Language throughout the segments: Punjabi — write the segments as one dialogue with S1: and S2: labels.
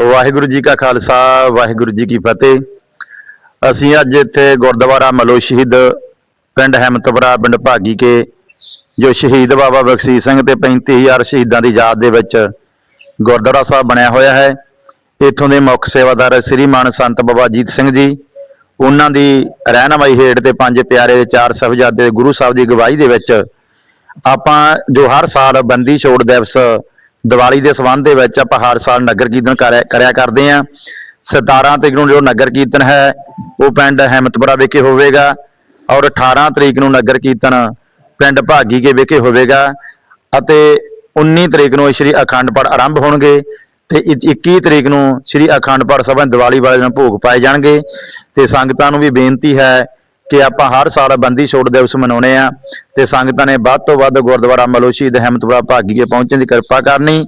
S1: ਵਾਹਿਗੁਰੂ ਜੀ ਕਾ ਖਾਲਸਾ, ਵਾਹਿਗੁਰੂ ਜੀ ਕੀ ਫਤਿਹ। ਅਸੀਂ ਅੱਜ ਇੱਥੇ ਗੁਰਦੁਆਰਾ ਮਲੋ ਸ਼ਹੀਦ ਪਿੰਡ ਹੈਮਤਪੁਰਾ, ਪਿੰਡ ਭਾਗੀ ਕੇ, ਜੋ ਸ਼ਹੀਦ ਬਾਬਾ ਬਖਸ਼ੀਸ਼ ਸਿੰਘ ਤੇ 35000 ਸ਼ਹੀਦਾਂ ਦੀ ਯਾਦ ਦੇ ਵਿੱਚ ਗੁਰਦੁਆਰਾ ਸਾਹਿਬ ਬਣਿਆ ਹੋਇਆ ਹੈ। ਇੱਥੋਂ ਦੇ ਮੁੱਖ ਸੇਵਾਦਾਰ ਸ੍ਰੀ ਮਾਨ ਸੰਤ ਬਾਬਾ ਜੀਤ ਸਿੰਘ ਜੀ, ਉਹਨਾਂ ਦੀ ਰਹਿਨਮਾਈ ਹੇਠ ਤੇ ਪੰਜ ਪਿਆਰੇ ਦੇ ਚਾਰ ਸਾਹਿਬਜ਼ਾਦੇ ਗੁਰੂ ਸਾਹਿਬ ਦੀ ਗਵਾਹੀ ਦੇ ਵਿੱਚ ਆਪਾਂ ਜੋ ਹਰ ਸਾਲ ਬੰਦੀ ਛੋੜ ਦਿਵਸ ਦੀਵਾਲੀ ਦੇ ਸੰਬੰਧ ਦੇ ਵਿੱਚ ਆਪਾਂ ਹਰ ਸਾਲ ਨਗਰ ਕੀਰਤਨ ਕਰਿਆ ਕਰਿਆ ਕਰਦੇ ਆਂ 17 ਤਰੀਕ ਨੂੰ ਜੋ ਨਗਰ ਕੀਰਤਨ ਹੈ, ਉਹ ਪਿੰਡ ਹੈਮਤਪੁਰਾ ਵਿਖੇ ਹੋਵੇਗਾ ਔਰ 18 ਤਰੀਕ ਨੂੰ ਨਗਰ ਕੀਰਤਨ ਪਿੰਡ ਭਾਗੀ ਕੇ ਵਿਖੇ ਹੋਵੇਗਾ ਅਤੇ 19 ਤਰੀਕ ਨੂੰ ਸ਼੍ਰੀ ਅਖੰਡ ਪਾਠ ਆਰੰਭ ਹੋਣਗੇ ਤੇ ਇ- 21 ਤਰੀਕ ਨੂੰ ਸ਼੍ਰੀ ਅਖੰਡ ਪਾਠ ਸਭਾ ਦੀਵਾਲੀ ਵਾਲੇ ਦਿਨ ਭੋਗ ਪਾਏ ਜਾਣਗੇ। ਤੇ ਸੰਗਤਾਂ ਨੂੰ ਵੀ ਬੇਨਤੀ ਹੈ ਕਿ ਆਪਾਂ ਹਰ ਸਾਲ ਬੰਦੀ ਛੋੜ ਦਿਵਸ ਮਨਾਉਣੇ ਆ ਤੇ ਸੰਗਤਾਂ ਨੇ ਵੱਧ ਤੋਂ ਵੱਧ ਗੁਰਦੁਆਰਾ ਮਲੋ ਸ਼ਹੀਦ ਅਹਿਮਦਪੁਰਾ ਭਾਗੀ ਕੇ ਪਹੁੰਚਣ ਦੀ ਕਿਰਪਾ ਕਰਨੀ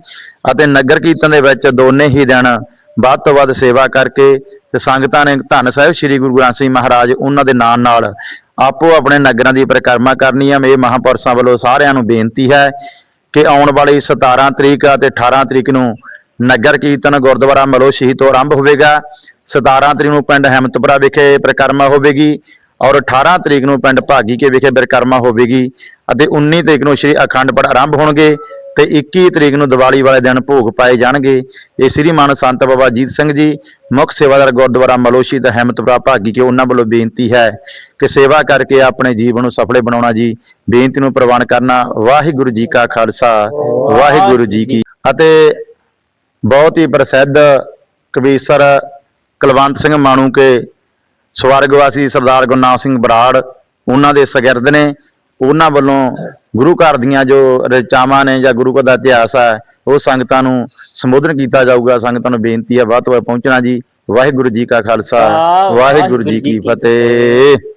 S1: ਅਤੇ ਨਗਰ ਕੀਰਤਨ ਦੇ ਵਿੱਚ ਦੋਨੇ ਹੀ ਦਿਨ ਵੱਧ ਤੋਂ ਵੱਧ ਸੇਵਾ ਕਰਕੇ ਤੇ ਸੰਗਤਾਂ ਨੇ ਧੰਨ ਸਾਹਿਬ ਸ੍ਰੀ ਗੁਰੂ ਗ੍ਰੰਥ ਸਾਹਿਬ ਮਹਾਰਾਜ ਉਹਨਾਂ ਦੇ ਨਾਮ ਨਾਲ ਆਪੋ ਆਪਣੇ ਨਗਰਾਂ ਦੀ ਪਰਿਕਰਮਾ ਕਰਨੀ ਆ। ਇਹ ਮਹਾਂਪੁਰਸ਼ਾਂ ਵੱਲੋਂ ਸਾਰਿਆਂ ਨੂੰ ਬੇਨਤੀ ਹੈ ਕਿ ਆਉਣ ਵਾਲੀ 17 ਤਰੀਕ ਅਤੇ 18 ਤਰੀਕ ਨੂੰ ਨਗਰ ਕੀਰਤਨ ਗੁਰਦੁਆਰਾ ਮਲੋ ਸ਼ਹੀਦ ਤੋਂ ਆਰੰਭ ਹੋਵੇਗਾ। 17 ਤਰੀਕ ਨੂੰ ਪਿੰਡ ਹੈਮਤਪੁਰਾ ਵਿਖੇ ਪਰਿਕਰਮਾ ਹੋਵੇਗੀ ਔਰ 18 ਤਰੀਕ ਨੂੰ ਪਿੰਡ ਭਾਗੀ ਕੇ ਵਿਖੇ ਪਰਿਕਰਮਾ ਹੋਵੇਗੀ ਅਤੇ 19 ਤਰੀਕ ਨੂੰ ਸ੍ਰੀ ਅਖੰਡ ਪਾਠ ਆਰੰਭ ਹੋਣਗੇ ਤੇ 21 ਤਰੀਕ ਨੂੰ ਦੀਵਾਲੀ ਵਾਲੇ ਦਿਨ ਭੋਗ ਪਾਏ ਜਾਣਗੇ। ਇਹ ਸ੍ਰੀ ਮਾਨ ਸੰਤ ਬਾਬਾ ਜੀਤ ਸਿੰਘ ਜੀ, ਮੁੱਖ ਸੇਵਾਦਾਰ ਗੁਰਦੁਆਰਾ ਮਲੋਸ਼ੀ ਦਾ ਹੈਮਤਪੁਰਾ ਭਾਗੀ ਕੇ ਉਹਨਾਂ ਵੱਲੋਂ ਬੇਨਤੀ ਹੈ ਕਿ ਸੇਵਾ ਕਰਕੇ ਆਪਣੇ ਜੀਵਨ ਨੂੰ ਸਫਲੇ ਬਣਾਉਣਾ ਜੀ। ਬੇਨਤੀ ਨੂੰ ਪ੍ਰਵਾਨ ਕਰਨਾ ਵਾਹਿਗੁਰੂ ਜੀ ਕਾ ਖਾਲਸਾ, ਵਾਹਿਗੁਰੂ ਜੀ ਕੀ ਅਤੇ ਬਹੁਤ ਹੀ ਪ੍ਰਸਿੱਧ ਕਵੀਸ਼ਰ ਕੁਲਵੰਤ ਸਿੰਘ ਮਾਣੂ ਕੇ ਸਵਰਗਵਾਸੀ ਸਰਦਾਰ ਗੁਰਨਾਮ ਸਿੰਘ ਬਰਾੜ ਉਹਨਾਂ ਦੇ ਸ਼ਾਗਿਰਦ ਨੇ ਉਹਨਾਂ ਵੱਲੋਂ ਗੁਰੂ ਘਰ ਦੀਆਂ ਜੋ ਰਚਾਵਾਂ ਨੇ ਜਾਂ ਗੁਰੂ ਘਰ ਦਾ ਇਤਿਹਾਸ ਹੈ ਉਹ ਸੰਗਤਾਂ ਨੂੰ ਸੰਬੋਧਨ ਕੀਤਾ ਜਾਊਗਾ। ਸੰਗਤਾਂ ਨੂੰ ਬੇਨਤੀ ਹੈ ਵੱਧ ਤੋਂ ਵੱਧ ਪਹੁੰਚਣਾ ਜੀ। ਵਾਹਿਗੁਰੂ ਜੀ ਕਾ ਖਾਲਸਾ ਵਾਹਿਗੁਰੂ ਜੀ ਕੀ ਫਤਿਹ।